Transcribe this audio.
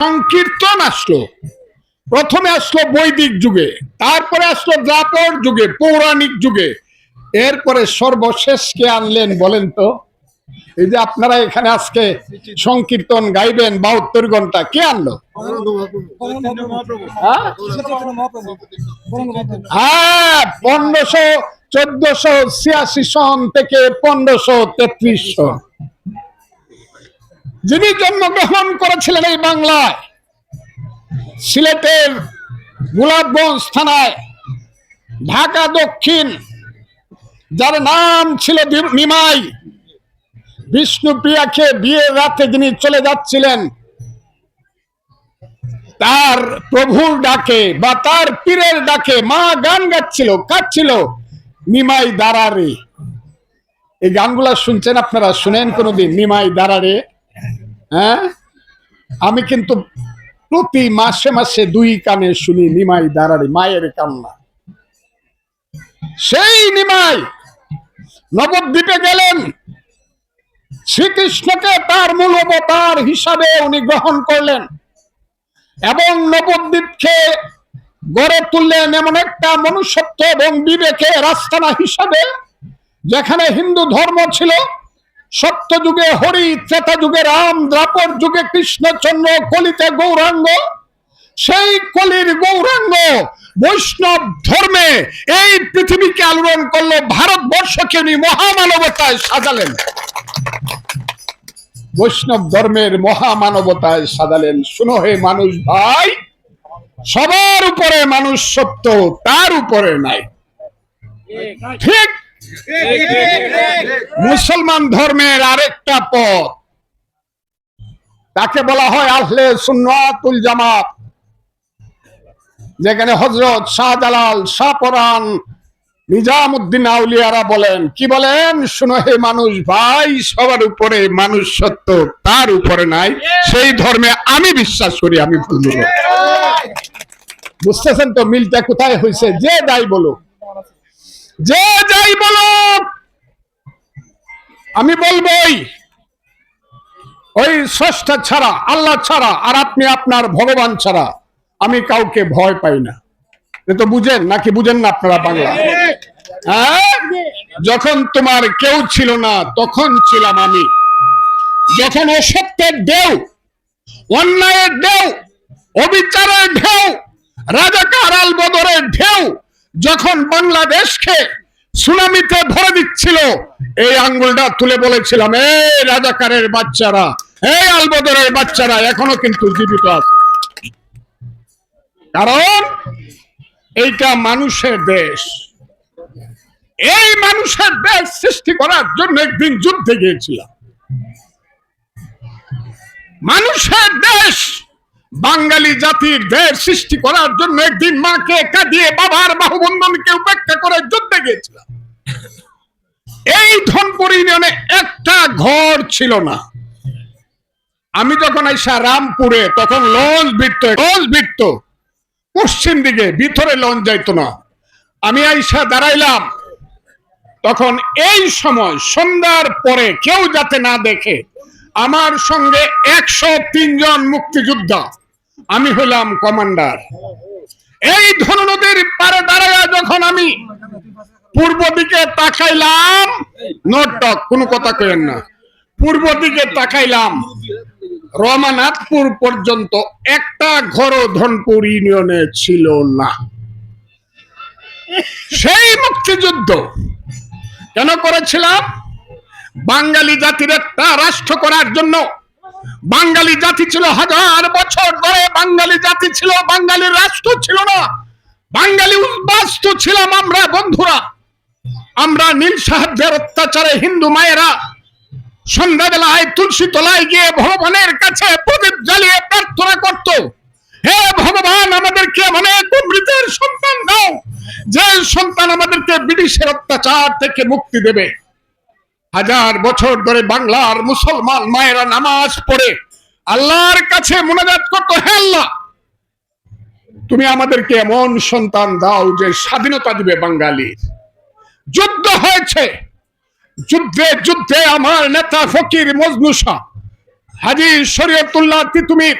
সংকীর্তন আসলো। প্রথমে আসলো বৈদিক যুগে, তারপরে আসলো দ্রাপর যুগে, পৌরাণিক যুগে। এরপরে সর্বশেষ কে আনলেন বলেন তো? এই যে আপনারা এখানে আজকে সংকীর্তন গাইবেন বাহাত্তর ঘণ্টা, কে আনলো? হ্যাঁ? হ্যাঁ পনেরোশো, চোদ্দশো, ছিয়াশি সন থেকে পনেরোশো তেত্রিশ সন। যিনি জন্মগ্রহণ করেছিলেন এই বাংলায়, সিলেটের গোলাপগঞ্জ থানায়, ঢাকা দক্ষিণ, যার নাম ছিল নিমাই বিষ্ণুপ্রিয়াকে বিয়ের রাতে যিনি চলে যাচ্ছিলেন, তার প্রভুর ডাকে বা তার পীরের ডাকে মা গান গাচ্ছিল কাচ্ছিল নিমাই দাঁড়ারে এই গানগুলা শুনছেন আপনারা? শুনেন কোনোদিন? নিমাই দাঁড়ারে হ্যাঁ? আমি কিন্তু প্রতি মাসে মাসে দুই কানে শুনি নিমাই দাঁড়ারে মায়ের কান্না। সেই নিমাই নবদ্বীপে গেলেন। শ্রীকৃষ্ণকে তার মূল অবতার হিসাবে উনি গ্রহণ করলেন এবং নবদ্বীপকে গড়ে তুললেন এমন একটা মনুষ্যত্ব এবং বিবেকের আস্তানা হিসাবে, যেখানে হিন্দু ধর্ম ছিল। সত্য যুগে হরি ত্রেতা যুগে রাম, দ্রাপর যুগে কৃষ্ণচন্দ্র কলিতে গৌরাঙ্গ, সেই কলির গৌরাঙ্গ বৈষ্ণব ধর্মে এই পৃথিবীকে আলোড়ন করল, ভারতবর্ষকে উনি মহামানবতায় সাজালেন। বৈষ্ণব ধর্মের মহামানবতায় সাজালেন। শুনো হে মানুষ ভাই, সবার উপরে মানুষ সত্য, তার উপরে নাই। ঠিক মুসলমান ধর্মের আরেকটা পথ। তাকে বলা হয় আহলে সুন্নাতুল জামাত, যেখানে হজরত শাহজালাল শাহপরান নিজামুদ্দিন আউলিয়ারা বলেন, কি বলেন? শুনো হে মানুষ ভাই, সবার উপরে মানুষ সত্য তার উপরে নাই। সেই ধর্মে আমি বিশ্বাস করি, আমি বুঝতেছেন তো মিলটা কোথায় হয়েছে যে যাই বলো যে যাই বলো। আমি বলবোই, ওই স্রষ্টা ছাড়া, আল্লাহ ছাড়া, আর আপনি আপনার ভগবান ছাড়া আমি কাউকে ভয় পাই না। তো বুঝেন, নাকি বুঝেন না আপনারা বাংলা? হ্যাঁ? যখন তোমার কেউ ছিল না, তখন ছিলাম আমি। যখন অসত্যের ঢেউ, অন্যায়ের ঢেউ, অবিচারের ঢেউ, রাজাকার আল বদরের ঢেউ যখন বাংলাদেশকে সুনামিতে ভরে দিচ্ছিল, এই আঙ্গুলটা তুলে বলেছিলাম, এই রাজাকারের বাচ্চারা, এই আলবদরের বাচ্চারা এখনও কিন্তু জীবিত আছে। কারণ এইটা মানুষের দেশ। এই মানুষের দেশ সৃষ্টি করার জন্য একদিন যুদ্ধে গিয়েছিলাম। মানুষের দেশ বাঙালি জাতির দেশ সৃষ্টি করার জন্য একদিন মাকে কাঁদিয়ে বাবার বাহুবন্ধনকে উপেক্ষা করে যুদ্ধে গিয়েছিলাম। এই ধনপুর ইউনিয়নে একটা ঘর ছিল না। আমি যখন আইসা রামপুরে, তখন লঞ্চ ভিড়ত লঞ্চ ভিড়ত পশ্চিম দিকে, ভিতরে লঞ্চ যাইতো না। আমি আইসা দাঁড়াইলাম। তখন এই সময়, সন্ধ্যার পরে কেউ যাতে না দেখে, আমার সঙ্গে একশো তিনজন মুক্তিযোদ্ধা আমি হলাম কমান্ডার। এই ধনু নদীর পারে দাঁড়াইয়া যখন আমি পূর্ব দিকে তাকাইলাম, নটক, কোনো কথা কইেন না। পূর্ব দিকে তাকাইলাম, রমানাথপুর পর্যন্ত একটা ঘর ধনপুর ইউনিয়নে ছিল না। সেই মুক্তিযুদ্ধ কেন করেছিলাম? বাঙালি জাতির একটা রাষ্ট্র করার জন্য বাঙালি জাতি ছিল হাজার বছর ধরে বাঙালি জাতি ছিল বাঙালির রাষ্ট্র ছিল না। বাঙালি উদ্বাস্ত ছিলাম আমরা, বন্ধুরা। আমরা নীল সাহায্যের অত্যাচারে হিন্দু মায়েরা সন্ধ্যাবেলায় তুলসী তলায় গিয়ে ভগবানের কাছে প্রদীপ জ্বালিয়ে প্রার্থনা করত। হে ভগবান, আমাদেরকে অনেক অমৃতের সন্তান দাও। যে সন্তান আমাদেরকে ব্রিটিশের অত্যাচার থেকে মুক্তি দেবে। হাজার বছর ধরে বাংলার মুসলমান মায়েরা নামাজ পড়ে। আল্লাহর কাছে মোনাজাত করতো, হে আল্লাহ! তুমি আমাদেরকে এমন সন্তান দাও যে স্বাধীনতা দিবে বাঙালির। যুদ্ধ হয়েছে। যুদ্ধে যুদ্ধে আমার নেতা ফকির মজনু শাহ হাজি শরীয়তুল্লাহ তিতুমির